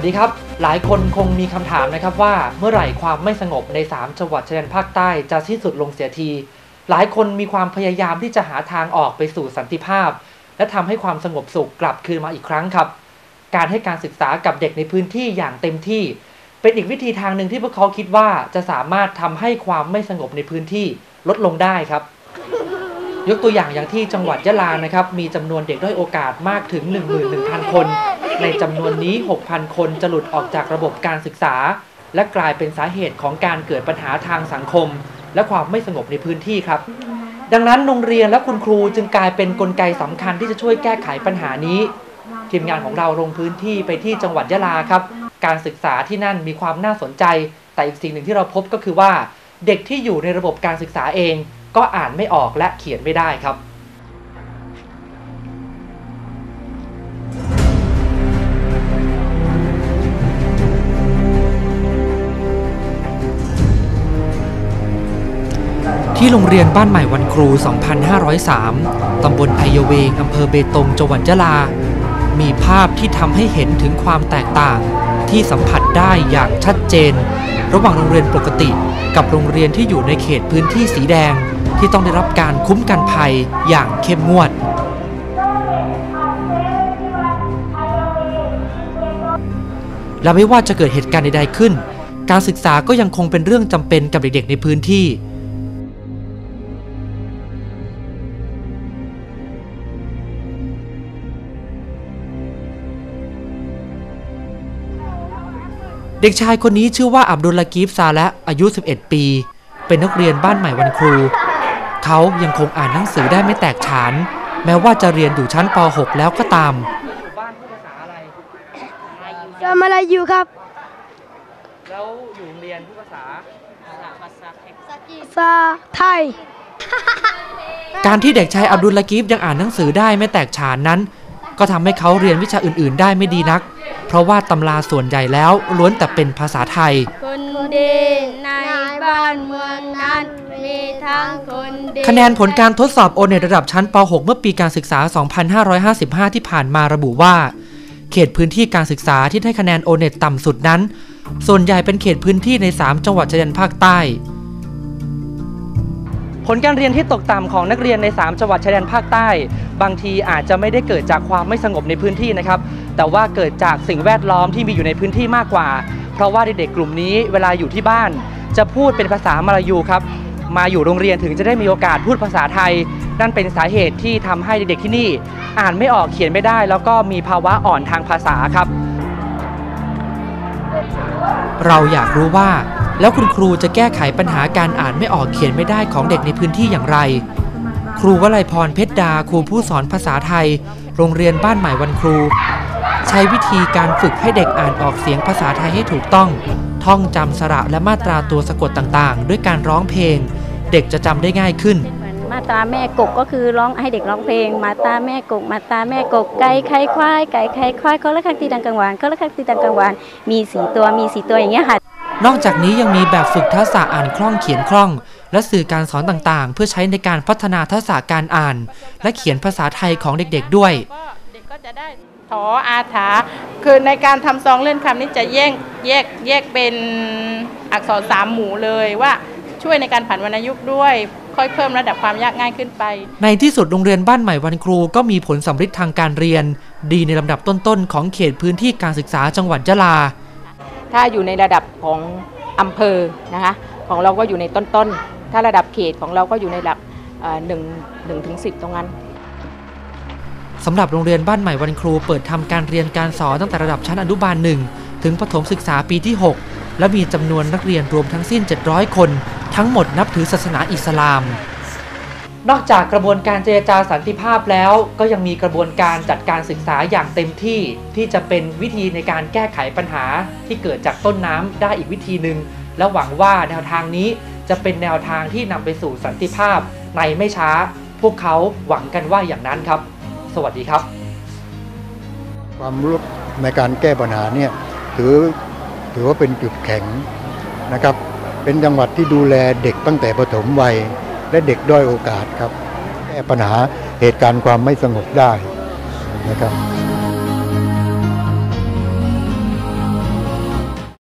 วัสดีครับ หลายคนคงมีคำถามนะครับว่าเมื่อไหร่ความไม่สงบใน 3 จังหวัดชายแดนภาคใต้จะสิ้นสุดลงเสียที หลายคนมีความพยายามที่จะหาทางออกไปสู่สันติภาพ และทำให้ความสงบสุขกลับคืนมาอีกครั้งครับ การให้การศึกษากับเด็กในพื้นที่อย่างเต็มที่ เป็นอีกวิธีทางหนึ่งที่พวกเขาคิดว่าจะสามารถทำให้ความไม่สงบในพื้นที่ลดลงได้ครับยกตัวอย่างอย่างที่จังหวัดยะลานะครับ มีจำนวนเด็กด้อยโอกาสมากถึง 11,000 คน ในจำนวนนี้ 6,000 คนจะหลุดออกจากระบบการศึกษา และกลายเป็นสาเหตุของการเกิดปัญหาทางสังคม และความไม่สงบในพื้นที่ครับ ดังนั้นโรงเรียนและคุณครูจึงกลายเป็นนกลไกสำคัญที่จะช่วยแก้ไขปัญหานี้ ทีมงานของเราลงพื้นที่ไปที่จังหวัดยะลาครับ การศึกษาที่นั่นมีความน่าสนใจ แต่อีกสิ่งหนึ่งที่เราพบก็คือว่า เด็กที่อยู่ในระบบการศึกษาเอง ก็อ่านไม่ออกและเขียนไม่ได้ครับ ที่โรงเรียนบ้านใหม่วันครู 2503 ตำบลไพยเวง อำเภอเบตง จังหวัดยะลา มีภาพที่ทำให้เห็นถึงความแตกต่าง ที่สัมผัสได้อย่างชัดเจน ระหว่างโรงเรียนปกติ กับโรงเรียนที่อยู่ในเขตพื้นที่สีแดง ที่ต้องได้รับการคุ้มกันภัยอย่างเข้มงวดและไม่ว่าจะเกิดเหตุการณ์ใดๆขึ้น การศึกษาก็ยังคงเป็นเรื่องจำเป็นกับเด็กๆในพื้นที่ เด็กชายคนนี้ชื่อว่าอับดุลลากีฟซาและอายุ 11 ปี เป็นนักเรียนบ้านใหม่วันครู เขายังคงอ่านหนังสือได้ไม่แตกฉาน แม้ว่าจะเรียนอยู่ชั้นป .6 แล้วก็ตามบ้านพูดภาษาอะไรทำอะไรอยู่ครับ แล้วอยู่โรงเรียนพูดภาษาภาษาไทย การที่เด็กชายอับดุลลากีฟยังอ่านหนังสือได้ไม่แตกฉานนั้น ก็ทำให้เขาเรียนวิชาอื่น ๆ ได้ไม่ดีนัก เพราะว่าตำราส่วนใหญ่แล้วล้วนแต่เป็นภาษาไทย คนดีในบ้านเมืองนั้นมีทั้งคนดีคะแนนผลการทดสอบโอเน็ตระดับชั้นป .6 เมื่อปีการศึกษา 2555 ที่ผ่านมาระบุว่า เขตพื้นที่การศึกษาที่ได้คะแนนโอเน็ตต่ำสุดนั้น ส่วนใหญ่เป็นเขตพื้นที่ใน 3 จังหวัดชายแดนภาคใต้ผลการเรียนที่ตกต่ำของนักเรียนใน 3 จังหวัดชายแดนภาคใต้ บางทีอาจจะไม่ได้เกิดจากความไม่สงบในพื้นที่นะครับ แต่ว่าเกิดจากสิ่งแวดล้อมที่มีอยู่ในพื้นที่มากกว่า เพราะว่าเด็กๆกลุ่มนี้เวลาอยู่ที่บ้าน จะพูดเป็นภาษามลายูครับ มาอยู่โรงเรียนถึงจะได้มีโอกาสพูดภาษาไทย นั่นเป็นสาเหตุที่ทำให้เด็กๆที่นี่ อ่านไม่ออกเขียนไม่ได้ แล้วก็มีภาวะอ่อนทางภาษาครับ เราอยากรู้ว่า แล้วคุณครูจะแก้ไขปัญหาการอ่านไม่ออกเขียนไม่ได้ของเด็กในพื้นที่อย่างไร ครูวลัยพรเพชรดาครูผู้สอนภาษาไทย โรงเรียนบ้านใหม่วันครู ใช้วิธีการฝึกให้เด็กอ่านออกเสียงภาษาไทยให้ถูกต้อง ท่องจำสระและมาตราตัวสะกดต่างๆ ด้วยการร้องเพลง เด็กจะจำได้ง่ายขึ้นมาตราแม่กกก็คือร้องให้เด็กร้องเพลง มาตราแม่กก มาตราแม่กกไก่ไข่ควายไก่ไข่ควายเขาละคักตีดังกังวานเขาละคักตีดังกังวานมีสีตัวมีสีตัวอย่างเงี้ยค่ะ นอกจากนี้ยังมีแบบฝึกทักษะอ่านคล่องเขียนคล่อง และสื่อการสอนต่างๆ เพื่อใช้ในการพัฒนาทักษะการอ่าน และเขียนภาษาไทยของเด็กๆด้วยก็เด็กก็จะได้ถออาถา คือในการทำซองเลื่อนคำนี่จะแยกแยกแยกเป็นอักษรสามหมู่เลยว่าช่วยในการผันวรรณยุกต์ด้วย ค่อยเพิ่มระดับความยากง่ายขึ้นไป ในที่สุดโรงเรียนบ้านใหม่วันครูก็มีผลสำฤทธิ์ทางการเรียน ดีในลำดับต้นๆของเขตพื้นที่การศึกษาจังหวัดยะลา ถ้าอยู่ในระดับของอำเภอนะคะของเราก็อยู่ในต้นๆ ถ้าระดับเขตของเราก็อยู่ในระดับหนึ่งหนึ่งถึงสิบตรงนั้นสำหรับโรงเรียนบ้านใหม่วันครูเปิดทำการเรียนการสอนตั้งแต่ระดับชั้นอนุบาลหนึ่งถึงประถมศึกษาปีที่ 6 และมีจำนวนนักเรียนรวมทั้งสิ้น 700 คน ทั้งหมดนับถือศาสนาอิสลาม นอกจากกระบวนการเจรจาสันติภาพแล้ว ก็ยังมีกระบวนการจัดการศึกษาอย่างเต็มที่ที่จะเป็นวิธีในการแก้ไขปัญหาที่เกิดจากต้นน้ำได้อีกวิธีหนึ่งและหวังว่าแนวทางนี้จะเป็นแนวทางที่นำไปสู่สันติภาพในไม่ช้า พวกเขาหวังกันว่าอย่างนั้นครับ สวัสดีครับ ความรู้ในการแก้ปัญหาเนี่ยถือถือว่าเป็นจุดแข็งนะครับ เป็นจังหวัดที่ดูแลเด็กตั้งแต่ปฐมวัย และเด็กด้อยโอกาสครับ แก้ปัญหาเหตุการณ์ความไม่สงบได้นะครับ